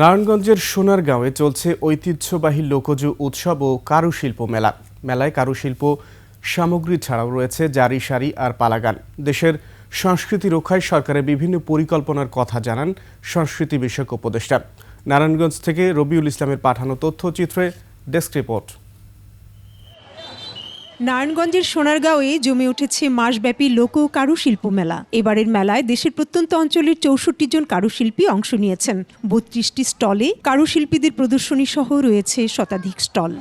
নারায়ণগঞ্জের সোনারগাঁওয়ে চলছে ঐতিহ্যবাহী লোকজ উৎসব ও কারুশিল্প মেলা। মেলায় কারুশিল্প সামগ্রী ছাড়াও রয়েছে জারি সারি আর পালাগান। দেশের সংস্কৃতি রক্ষায় সরকারের বিভিন্ন পরিকল্পনার কথা জানান সংস্কৃতি বিষয়ক উপদেষ্টা। নারায়ণগঞ্জ থেকে রবিউল ইসলামের পাঠানো তথ্যচিত্রে ডেস্ক রিপোর্ট। নারায়ণগঞ্জের সোনারগাঁওয়ে জমে উঠেছে মাসব্যাপী লোক কারুশিল্প মেলা। এবারের মেলায় দেশের প্রত্যন্ত অঞ্চলের চৌষট্টি জন কারুশিল্পী অংশ নিয়েছেন। বত্রিশটি স্টলে কারুশিল্পীদের প্রদর্শনী সহ রয়েছে শতাধিক স্টল।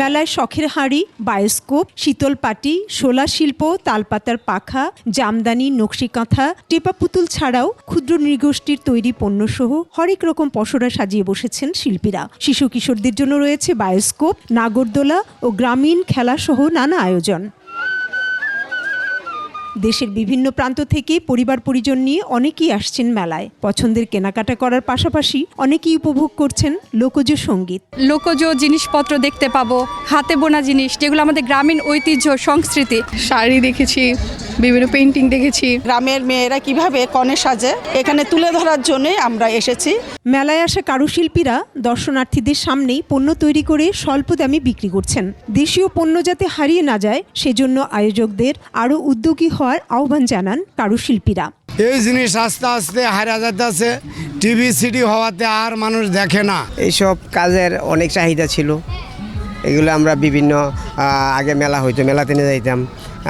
মেলায় শখের হাঁড়ি, বায়োস্কোপ, শীতল পাটি, শোলা শিল্প, তালপাতার পাখা, জামদানি নকশিকাঁথা টেপা পুতুল ছাড়াও ক্ষুদ্র নৃগোষ্ঠীর তৈরি পণ্যসহ হরেক রকম পসরা সাজিয়ে বসেছেন শিল্পীরা। শিশু কিশোরদের জন্য রয়েছে বায়োস্কোপ, নাগরদোলা ও গ্রামীণ খেলাসহ নানা আয়োজন। দেশের বিভিন্ন প্রান্ত থেকে পরিবার পরিজন নিয়ে অনেকেই আসছেন মেলায়। পছন্দের কেনাকাটা করার পাশাপাশি অনেকেই উপভোগ করছেন লোকজ সংগীত। লোকজ জিনিসপত্র দেখতে পাবো হাতে বোনা জিনিস যেগুলো আমাদের গ্রামীণ ঐতিহ্য সংস্কৃতি। শাড়ি দেখেছি বিভিন্ন পেন্টিং দেখেছি। গ্রামের মেয়েরা কীভাবে কনে সাজে এখানে তুলে ধরার জন্য আমরা এসেছি। মেলায় আসা কারুশিল্পীরা দর্শনার্থীদের সামনেই পণ্য তৈরি করে স্বল্প দামে বিক্রি করছেন। দেশীয় পণ্য যাতে হারিয়ে না যায় সেজন্য আয়োজকদের আরও উদ্যোগী হওয়ার আহ্বান জানান কারুশিল্পীরা। এই জিনিস আস্তে আস্তে হারা যাচ্ছে টিভি সিডি হওয়াতে আর মানুষ দেখে না। এইসব কাজের অনেক চাহিদা ছিল। এগুলো আমরা বিভিন্ন আগে মেলা হইতো মেলাতে নিয়ে যাইতাম।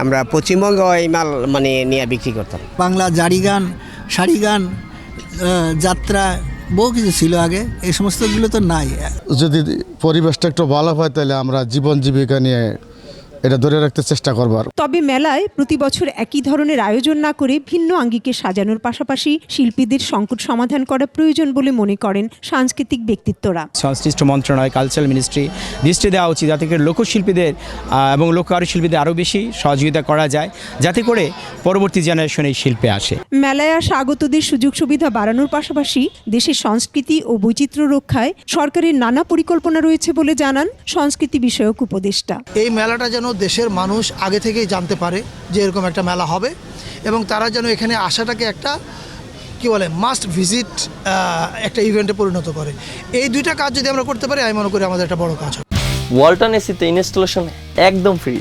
আমরা পশ্চিমবঙ্গে এই মাল মানে নিয়ে বিক্রি করতাম। বাংলা জারি গান শাড়ি গান যাত্রা বহু কিছু ছিল আগে এই সমস্তগুলো তো নাই। যদি পরিবেশটা একটু ভালো হয় তাহলে আমরা জীবন জীবিকা নিয়ে এটা ধরে রাখতে চেষ্টা করব তবে মেলায় প্রতি বছর একই ধরনের আয়োজন না করে ভিন্ন আঙ্গিকে সাজানোর পাশাপাশি শিল্পীদের সংকট সমাধান করা প্রয়োজন বলে মনে করেন সাংস্কৃতিক ব্যক্তিত্বরা। সংশ্লিষ্ট মন্ত্রণালয় কালচারাল মিনিস্ট্রি দৃষ্টি দেওয়া উচিত যাতে করে লোকশিল্পীদের এবং লোক কারুশিল্পীদের আরও বেশি সহযোগিতা করা যায় যাতে করে পরবর্তী জেনারেশন এই শিল্পে আসে। মেলায় আসা আগতদের সুযোগ সুবিধা বাড়ানোর পাশাপাশি দেশের সংস্কৃতি ও বৈচিত্র্য রক্ষায় সরকারের নানা পরিকল্পনা রয়েছে বলে জানান সংস্কৃতি বিষয়ক উপদেষ্টা। এই মেলাটা যেন দেশের মানুষ আগে থেকেই জানতে পারে যে এরকম একটা মেলা হবে এবং তারা যেন এখানে আসাটাকে একটা, কি বলে মাস্ট ভিজিট একটা ইভেন্টে পরিণত করে। এই দুইটা কাজ যদি আমরা করতে পারি, আমি মনে করি আমাদের একটা বড় কাজ হবে। ওয়ালটন এসিতে ইনস্টলেশন একদম ফ্রি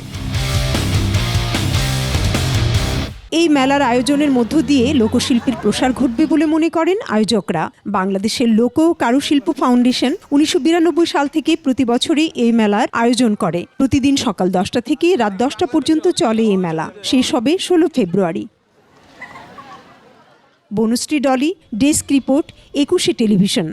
এই মেলার আয়োজনের মধ্য দিয়ে লোকশিল্পের প্রসার ঘটবে বলে মনে করেন আয়োজকরা। বাংলাদেশের লোক কারুশিল্প ফাউন্ডেশন উনিশশো বিরানব্বই সাল থেকে প্রতি বছরই এই মেলার আয়োজন করে। প্রতিদিন সকাল দশটা থেকে রাত দশটা পর্যন্ত চলে এই মেলা। শেষ হবে ষোলো ফেব্রুয়ারি। Banushri Dolly, desk report, Ekushey television.